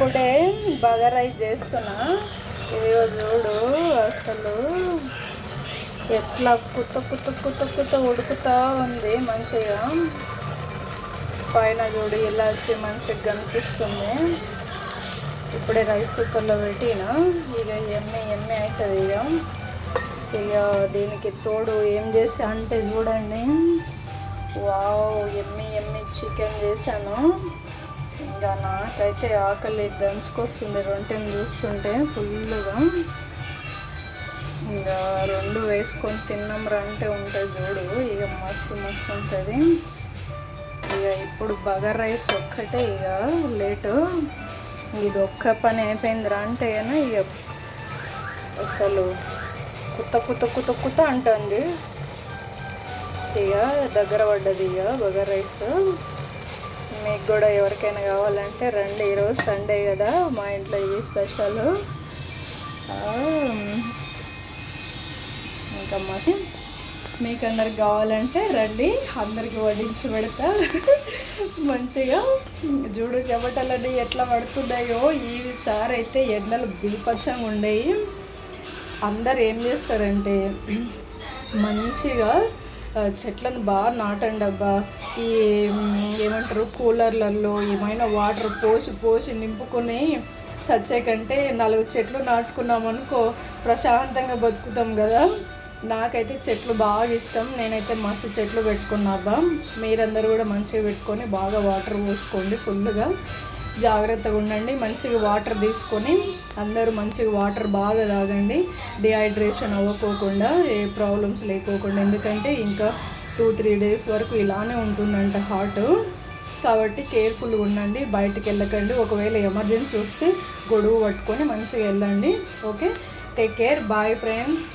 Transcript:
ఇప్పుడే బగరై చేస్తున్నా. ఇదిగో చూడు అసలు ఎట్లా కుత్త కుత్త కుత్త కుత్త ఉడుకుతా ఉంది మంచిగా. పైన చూడు ఇలాచి మంచిగా కనిపిస్తుంది. ఇప్పుడే రైస్ కుక్కర్లో పెట్టిన. ఇక ఎమ్మె ఎమ్మె అవుతుంది ఇక. ఇక దీనికి తోడు ఏం చేసా అంటే చూడండి. వావ్ ఎమ్మి ఎమ్మి చికెన్ చేశాను. ఇంకా నాకైతే ఆకలి దంచుకొస్తుంది రొంటెని చూస్తుంటే ఫుల్గా ఇంకా రెండు వేసుకొని తిన్నాం అంటే ఉంటుంది చూడు ఇక మస్తు మస్తు ఉంటుంది. ఇక ఇప్పుడు బగర్ రైస్ ఒక్కటే ఇక లేటు. ఇది ఒక్క పని అయిపోయింది అంటే ఇక అసలు కుత్త కుత్త కుత్త కుత్త అంటుంది. ఇక దగ్గర పడ్డది ఇక బగర్ రైస్. మీకు కూడా ఎవరికైనా కావాలంటే రండి. ఈరోజు సండే కదా మా ఇంట్లో ఇది స్పెషల్ ఇంకా మసి మీకు అందరికి కావాలంటే రండి. అందరికి వడ్డించి పెడతా. మంచిగా జూడు చెమటలన్నీ ఎట్లా పడుతున్నాయో ఈ చారు అయితే ఎండలు బీపచ్చంగా ఉండేవి అందరు ఏం చేస్తారంటే మంచిగా చెట్లను బాగా నాటండి అబ్బా. ఈ ఏమంటారు కూలర్లలో ఏమైనా వాటర్ పోసి పోసి నింపుకొని చచ్చే కంటే నాలుగు చెట్లు నాటుకున్నాం అనుకో ప్రశాంతంగా బతుకుతాం కదా. నాకైతే చెట్లు బాగా ఇష్టం. నేనైతే మస్తు చెట్లు పెట్టుకున్నాబ్బా మీరందరూ కూడా మంచిగా పెట్టుకొని బాగా వాటర్ పోసుకోండి ఫుల్గా జాగ్రత్తగా ఉండండి. మంచిగా వాటర్ తీసుకొని అందరూ మంచిగా వాటర్ బాగా తాగండి. డిహైడ్రేషన్ అవ్వకోకుండా ఏ ప్రాబ్లమ్స్ లేకోకుండా. ఎందుకంటే ఇంకా టూ త్రీ డేస్ వరకు ఇలానే ఉంటుందంట హార్ట్. కాబట్టి కేర్ఫుల్గా ఉండండి బయటకు వెళ్ళకండి. ఒకవేళ ఎమర్జెన్సీ వస్తే గొడుగు పట్టుకొని మంచిగా వెళ్ళండి. Okay? Take care. Bye friends.